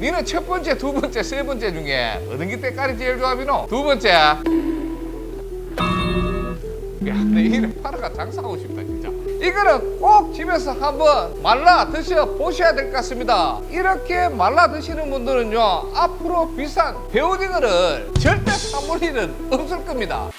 니는 첫 번째, 두 번째, 세 번째 중에 어떤 게 때깔이 제일 좋아 비노? 두 번째. 야, 내 이름 팔아가 장사하고 싶다 진짜. 이거는 꼭 집에서 한번 말라 드셔 보셔야 될 것 같습니다. 이렇게 말라 드시는 분들은요 앞으로 비싼 배오징어를 절대 사볼 일은 없을 겁니다.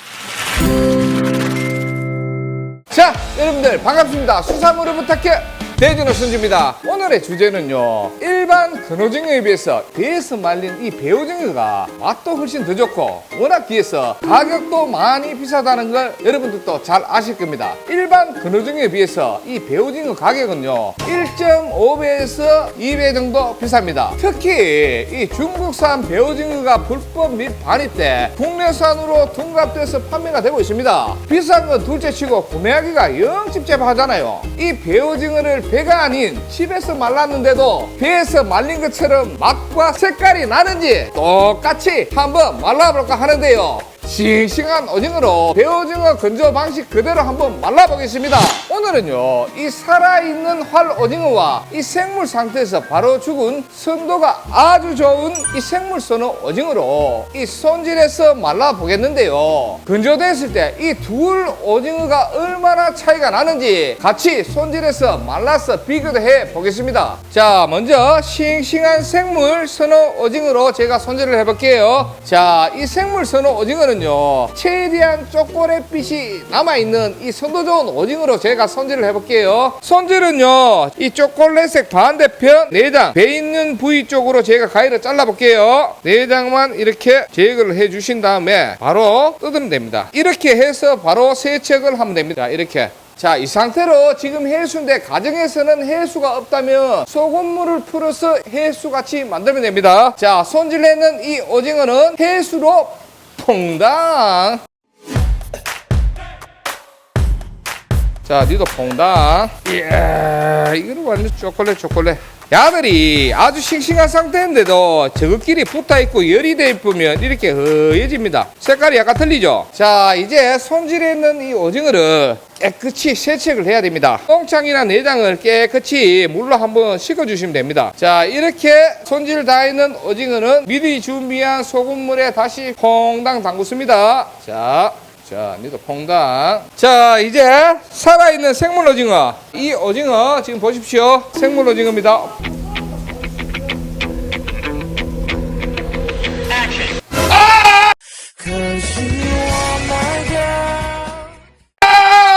자, 여러분들 반갑습니다. 수산물을 부탁해. 대진호 순주입니다. 오늘의 주제는요. 일반 근오징어에 비해서 배에서 말린 이 배오징어가 맛도 훨씬 더 좋고 워낙 귀해서 가격도 많이 비싸다는 걸 여러분들도 잘 아실 겁니다. 일반 근오징어에 비해서 이 배오징어 가격은요. 1.5배에서 2배 정도 비쌉니다. 특히 이 중국산 배오징어가 불법 및 반입 때 국내산으로 둔갑돼서 판매가 되고 있습니다. 비싼 건 둘째치고 구매하기가 영 찝찝하잖아요. 이 배오징어를 배가 아닌 집에서 말랐는데도 배에서 말린 것처럼 맛과 색깔이 나는지 똑같이 한번 말라볼까 하는데요. 싱싱한 오징어로 배오징어 건조 방식 그대로 한번 말라보겠습니다. 오늘은요, 이 살아있는 활 오징어와 이 생물 상태에서 바로 죽은 선도가 아주 좋은 이 생물 선어 오징어로 이 손질해서 말라보겠는데요. 건조됐을 때 이 둘 오징어가 얼마나 차이가 나는지 같이 손질해서 말라서 비교도 해 보겠습니다. 자, 먼저 싱싱한 생물 선어 오징어로 제가 손질을 해볼게요. 자, 이 생물 선어 오징어는 요, 최대한 초콜릿빛이 남아있는 이 선도 좋은 오징어로 제가 손질을 해볼게요. 손질은요, 이 초콜릿색 반대편 내장, 배 있는 부위 쪽으로 제가 가위를 잘라볼게요. 내장만 이렇게 제거를 해주신 다음에 바로 뜯으면 됩니다. 이렇게 해서 바로 세척을 하면 됩니다. 이렇게. 자, 이 상태로 지금 해수인데 가정에서는 해수가 없다면 소금물을 풀어서 해수같이 만들면 됩니다. 자, 손질해는 이 오징어는 해수로 퐁당. 자, 니도 퐁당. 이야, 이거는 완전 초콜릿, 초콜릿. 야들이 아주 싱싱한 상태인데도 저것끼리 붙어있고 열이 돼 있으면 이렇게 허해집니다. 색깔이 약간 틀리죠? 자, 이제 손질해 있는 이 오징어를 깨끗이 세척을 해야 됩니다. 똥창이나 내장을 깨끗이 물로 한번 씻어주시면 됩니다. 자, 이렇게 손질 다 있는 오징어는 미리 준비한 소금물에 다시 퐁당 담그습니다. 자, 자, 니도 퐁당. 자, 이제 살아있는 생물 오징어. 이 오징어 지금 보십시오. 생물 오징어입니다. 아!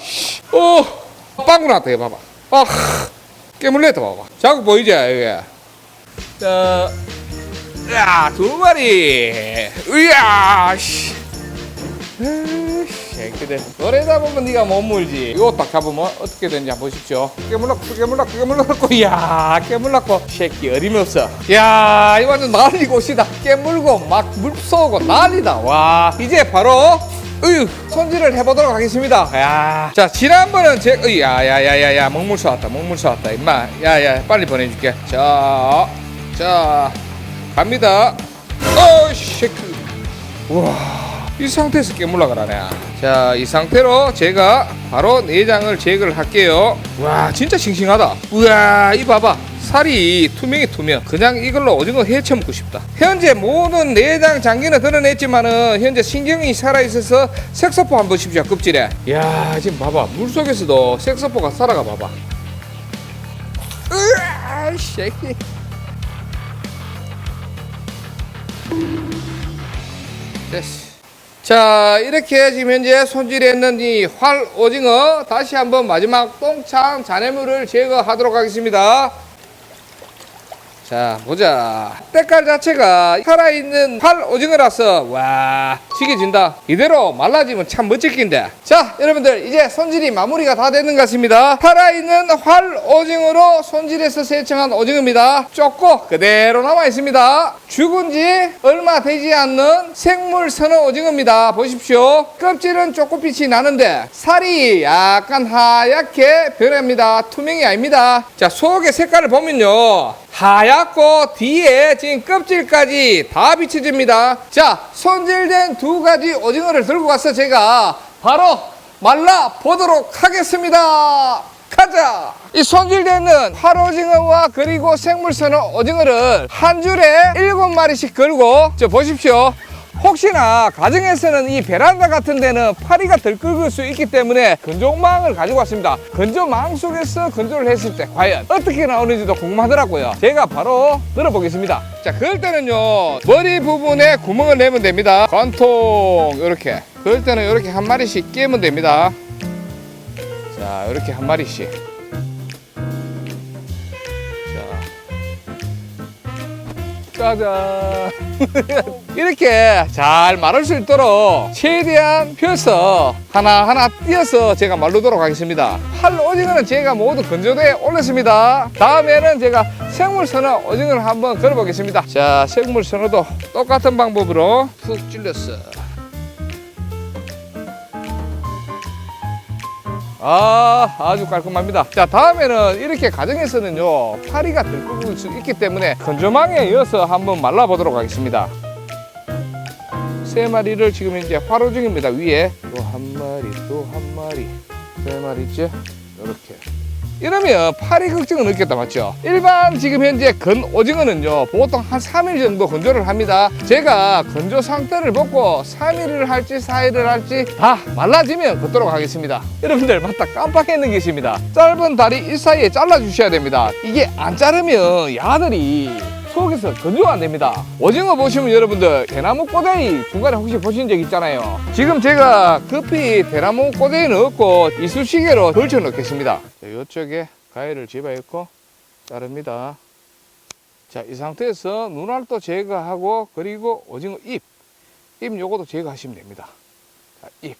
씨. 어, 빵꾸 났다, 이거 봐봐. 아, 깨물렸다, 봐봐. 자국 보이지, 이게? 자, 야, 두 마리. 으야, 씨. 새끼들. 노래다 보면 네가 못 물지. 이거 딱 잡으면 어떻게 되는지 한번 보십시오. 깨물락고, 깨물락고, 깨물락고, 야, 깨물락고. 새끼 어림없어. 야, 이거 완전 난리 곳이다. 깨물고 막 물 쏘고 난리다. 와, 이제 바로 으유, 손질을 해보도록 하겠습니다. 야, 자 지난번은 제, 으, 야야야야야, 먹물 쏘았다, 먹물 쏘았다, 임마. 야야, 빨리 보내줄게. 자, 자, 갑니다. 어, 새끼. 와, 이 상태에서 깨물라가라네. 자, 이 상태로 제가 바로 내장을 제거를 할게요. 와, 진짜 싱싱하다. 우와, 이 봐봐. 살이 투명해 투명. 그냥 이걸로 오징어 해쳐 먹고 싶다. 현재 모든 내장 장기는 드러냈지만은 현재 신경이 살아 있어서 색소포 한번 보십시오. 껍질에. 야, 지금 봐봐. 물 속에서도 색소포가 살아가 봐봐. 으아, 이새 자 이렇게 지금 현재 손질했는 이 활 오징어 다시 한번 마지막 똥창 잔해물을 제거하도록 하겠습니다 자 보자. 때깔 자체가 살아있는 활 오징어라서 와 지게진다. 이대로 말라지면 참 멋지긴데. 자 여러분들 이제 손질이 마무리가 다 되는 것 같습니다. 살아있는 활 오징어로 손질해서 세청한 오징어입니다. 쫓고 그대로 남아 있습니다. 죽은 지 얼마 되지 않는 생물 선어 오징어입니다. 보십시오. 껍질은 초코빛이 나는데 살이 약간 하얗게 변합니다. 투명이 아닙니다. 자 속의 색깔을 보면요 하얗고 뒤에 지금 껍질까지 다 비춰집니다. 자, 손질된 두 가지 오징어를 들고 가서 제가 바로 말라 보도록 하겠습니다. 가자! 이 손질되는 활오징어와 그리고 생물선어 오징어를 한 줄에 일곱 마리씩 걸고 저 보십시오. 혹시나 가정에서는 이 베란다 같은 데는 파리가 들끓을 수 있기 때문에 건조망을 가지고 왔습니다. 건조망 속에서 건조를 했을 때 과연 어떻게 나오는지도 궁금하더라고요. 제가 바로 들어보겠습니다. 자, 그럴 때는요, 머리 부분에 구멍을 내면 됩니다. 관통, 이렇게. 그럴 때는 이렇게 한 마리씩 끼면 됩니다. 자, 이렇게 한 마리씩. 짜잔. 이렇게 잘 말할 수 있도록 최대한 펴서 하나하나 띄어서 제가 말르도록 하겠습니다. 팔 오징어는 제가 모두 건조대에 올렸습니다. 다음에는 제가 생물선어 오징어를 한번 걸어보겠습니다. 자, 생물선어도 똑같은 방법으로 푹 찔렸어. 아, 아주 깔끔합니다. 자, 다음에는 이렇게 가정에서는요, 파리가 들끓을 수 있기 때문에 건조망에 이어서 한번 말라보도록 하겠습니다. 세 마리를 지금 이제 화로 중입니다. 위에 또 한 마리, 또 한 마리, 세 마리죠. 이렇게. 이러면 파리 걱정은 없겠다 맞죠? 일반 지금 현재 건 오징어는요 보통 한 3일 정도 건조를 합니다. 제가 건조 상태를 보고 3일을 할지 4일을 할지 다 말라지면 걷도록 하겠습니다. 여러분들 맞다 깜빡했는 게 있습니다. 짧은 다리 이 사이에 잘라 주셔야 됩니다. 이게 안 자르면 야들이 속에서 건조가 안 됩니다. 오징어 보시면 여러분들 대나무 꼬다리 중간에 혹시 보신 적 있잖아요. 지금 제가 급히 대나무 꼬다리 넣고 이쑤시개로 걸쳐 넣겠습니다. 이쪽에 가위를 집어넣고 자릅니다. 자, 이 상태에서 눈알도 제거하고 그리고 오징어 잎, 잎 요것도 제거하시면 됩니다. 자, 잎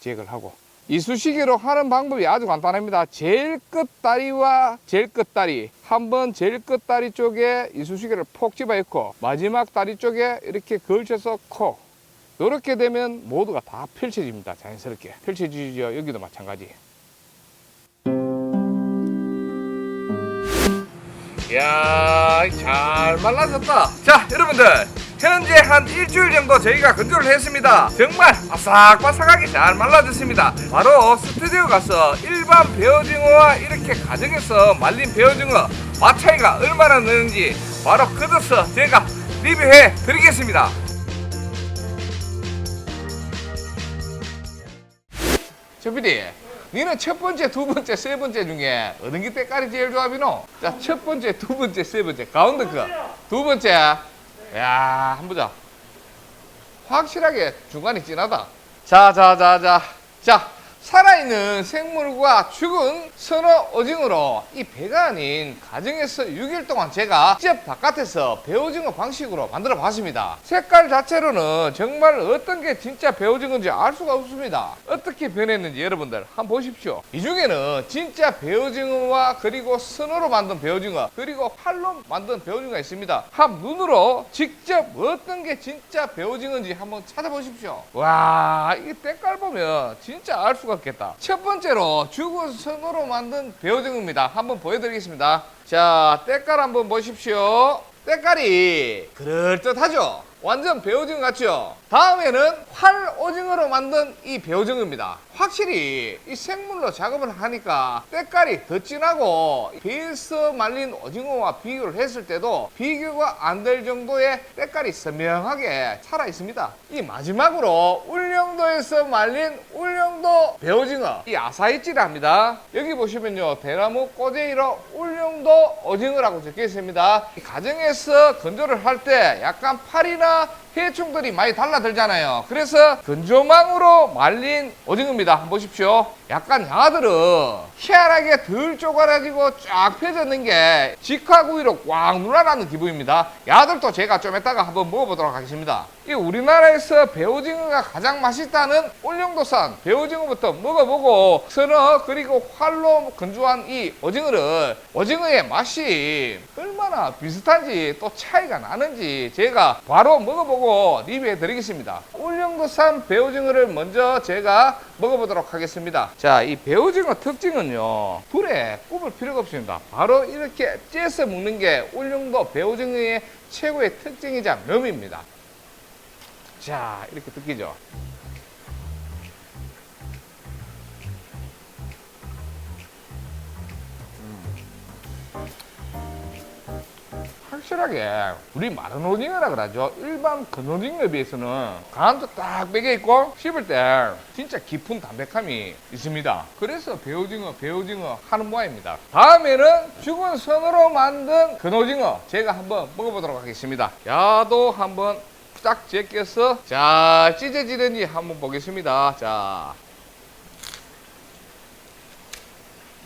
제거를 하고 이쑤시개로 하는 방법이 아주 간단합니다. 제일 끝다리와 제일 끝다리 한 번 제일 끝다리 쪽에 이쑤시개를 폭 집어 넣고 마지막 다리 쪽에 이렇게 걸쳐서 콕 이렇게 되면 모두가 다 펼쳐집니다. 자연스럽게 펼쳐지죠. 여기도 마찬가지. 이야 잘 말라졌다 자 여러분들 현재 한 일주일 정도 저희가 건조를 했습니다 정말 바삭바삭하게 잘 말라졌습니다 바로 스튜디오 가서 일반 배어징어와 이렇게 가정에서 말린 배어징어 맛 차이가 얼마나 나는지 바로 걷어서 제가 리뷰해 드리겠습니다 최PD 니는 첫 번째, 두 번째, 세 번째 중에 어느 게 때깔이 제일 좋아 비노? 자, 첫 번째, 두 번째, 세 번째 가운데 거. 두 번째. 야, 한번 보자. 확실하게 중간이 진하다. 자, 자, 자, 자. 자, 살아있는 생물과 죽은 선어 오징어로 이 배가 아닌 가정에서 6일 동안 제가 직접 바깥에서 배오징어 방식으로 만들어 봤습니다. 색깔 자체로는 정말 어떤 게 진짜 배오징어인지 알 수가 없습니다. 어떻게 변했는지 여러분들 한번 보십시오. 이 중에는 진짜 배오징어와 그리고 선어로 만든 배오징어 그리고 팔로 만든 배오징어가 있습니다. 한 눈으로 직접 어떤 게 진짜 배오징어인지 한번 찾아보십시오. 와, 이 때깔 보면 진짜 알 수가 없겠다. 첫 번째로 죽은 선어로 만든 배오징어입니다. 한번 보여드리겠습니다. 자, 때깔 한번 보십시오. 때깔이 그럴듯하죠? 완전 배오징어 같죠? 다음에는 활 오징어로 만든 이 배오징어입니다. 확실히 이 생물로 작업을 하니까 때깔이 더 진하고 배에서 말린 오징어와 비교를 했을 때도 비교가 안 될 정도의 때깔이 선명하게 살아 있습니다. 이 마지막으로 울릉도에서 말린 울릉도 배오징어 이 아사히찌랍니다. 여기 보시면요 대나무 꼬쟁이로 울릉도 오징어라고 적혀 있습니다. 이 가정에서 건조를 할 때 약간 팔이나 해충들이 많이 달라들잖아요. 그래서 건조망으로 말린 오징어입니다. 한번 보십시오. 약간 양아들은 희한하게 덜 쪼가라지고 쫙 펴졌는 게 직화구이로 꽉 눌러나는 기분입니다. 야들도 제가 좀 이따가 한번 먹어보도록 하겠습니다. 이 우리나라에서 배오징어가 가장 맛있다는 울릉도산 배오징어부터 먹어보고 선어 그리고 활로 건조한 이 오징어를 오징어의 맛이 얼마나 비슷한지 또 차이가 나는지 제가 바로 먹어보고 리뷰해 드리겠습니다. 울릉도산 배오징어를 먼저 제가 먹어보도록 하겠습니다. 자, 이 배오징어 특징은요, 불에 굽을 필요가 없습니다. 바로 이렇게 째서 먹는 게 울릉도 배오징어의 최고의 특징이자 묘미입니다. 자, 이렇게 뜯기죠. 확실하게 우리 마른 오징어라 그러죠. 일반 근오징어에 비해서는 간도 딱 빼겨 있고 씹을 때 진짜 깊은 담백함이 있습니다. 그래서 배오징어, 배오징어 하는 모양입니다. 다음에는 죽은 선으로 만든 근오징어 제가 한번 먹어보도록 하겠습니다. 야도 한번 딱 제껴서 자 찢어지는지 한번 보겠습니다. 자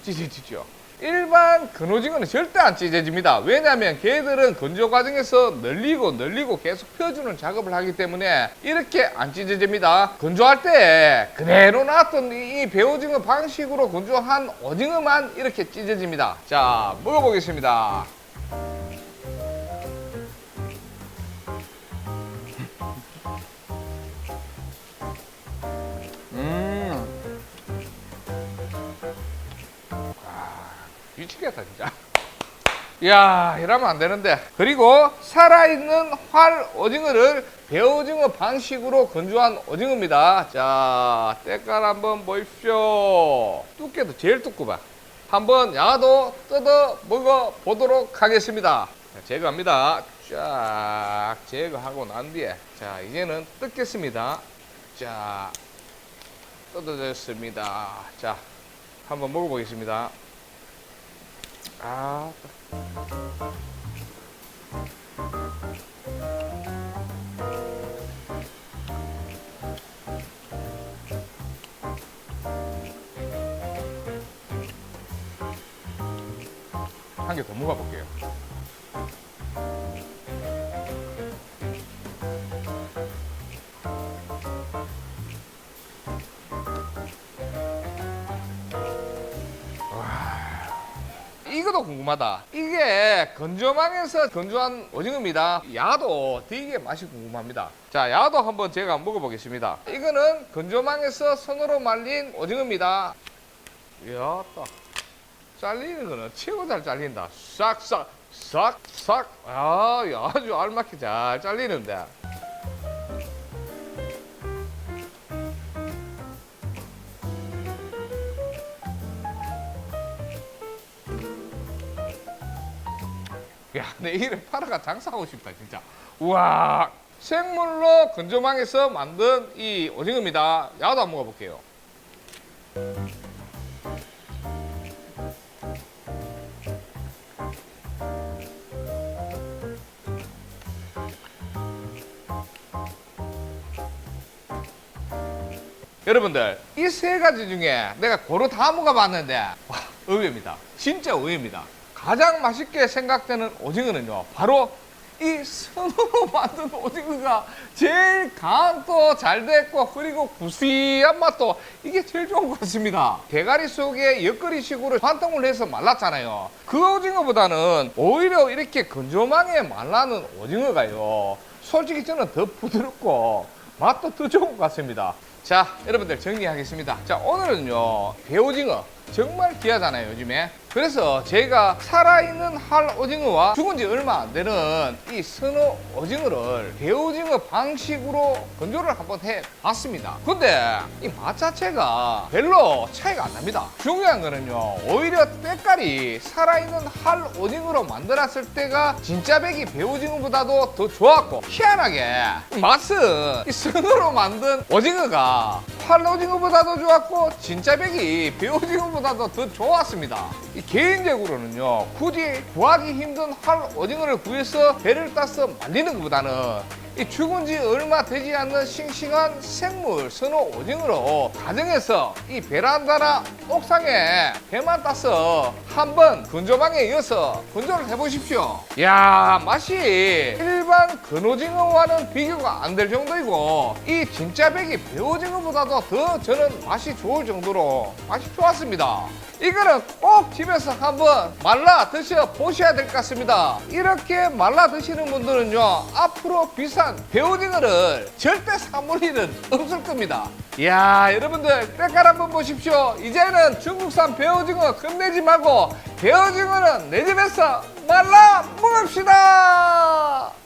찢어지죠. 일반 근오징어는 절대 안 찢어집니다. 왜냐하면 걔들은 건조 과정에서 늘리고 늘리고 계속 펴주는 작업을 하기 때문에 이렇게 안 찢어집니다. 건조할 때 그대로 놨던 이 배오징어 방식으로 건조한 오징어만 이렇게 찢어집니다. 자, 먹어보겠습니다. 미치겠다 진짜. 이야 이러면 안 되는데. 그리고 살아있는 활 오징어를 배오징어 방식으로 건조한 오징어입니다. 자 때깔 한번 보십시오. 두께도 제일 두꺼워 한번 야도 뜯어 먹어 보도록 하겠습니다. 자, 제거합니다. 쫙 제거하고 난 뒤에. 자 이제는 뜯겠습니다. 자 뜯어졌습니다. 자 한번 먹어보겠습니다 아, 한 개 더 먹어볼게요. 이것도 궁금하다. 이게 건조망에서 건조한 오징어입니다. 야도 되게 맛이 궁금합니다. 자, 야도 한번 제가 먹어보겠습니다. 이거는 건조망에서 손으로 말린 오징어입니다. 이야, 딱. 잘리는 거는 최고 잘 잘린다. 싹싹, 싹, 싹. 아, 야, 아주 알맞게 잘 잘리는데. 야, 내일은 파라가 장사하고 싶다, 진짜. 우와, 생물로 건조망에서 만든 이 오징어입니다. 야도 한번 먹어볼게요. 여러분들 이 세 가지 중에 내가 고루 다 먹어봤는데 와 의외입니다 진짜 의외입니다 가장 맛있게 생각되는 오징어는요 바로 이 선으로 만든 오징어가 제일 간도 잘 됐고 그리고 구수한 맛도 이게 제일 좋은 것 같습니다. 대가리 속에 엿거리식으로 반통을 해서 말랐잖아요. 그 오징어보다는 오히려 이렇게 건조망에 말라는 오징어가요 솔직히 저는 더 부드럽고 맛도 더 좋은 것 같습니다. 자 여러분들 정리하겠습니다. 자 오늘은요 배오징어 정말 귀하잖아요 요즘에 그래서 제가 살아있는 할 오징어와 죽은 지 얼마 안 되는 이 선어 오징어를 배오징어 방식으로 건조를 한번 해봤습니다. 근데 이 맛 자체가 별로 차이가 안 납니다. 중요한 거는요 오히려 때깔이 살아있는 할 오징어로 만들었을 때가 진짜 배기 배오징어보다도 더 좋았고 희한하게 맛은 이 선어로 만든 오징어가 활 오징어보다도 좋았고 진짜 배기 배오징어보다도 더 좋았습니다. 이 개인적으로는요 굳이 구하기 힘든 활 오징어를 구해서 배를 따서 말리는 것보다는 이 죽은 지 얼마 되지 않는 싱싱한 생물 선호 오징어로 가정에서 이 베란다나 옥상에 배만 따서 한번 건조방에 이어서 건조를 해보십시오. 야 맛이 일반 근오징어와는 비교가 안 될 정도이고 이 진짜 배기 배오징어보다도 더 저는 맛이 좋을 정도로 맛이 좋았습니다. 이거는 꼭 집에서 한번 말라 드셔 보셔야 될 것 같습니다. 이렇게 말라 드시는 분들은요, 앞으로 비싼 배오징어를 절대 사물 일은 없을 겁니다. 이야, 여러분들, 때깔 한번 보십시오. 이제는 중국산 배오징어 겁내지 말고, 배오징어는 내 집에서 말라 먹읍시다!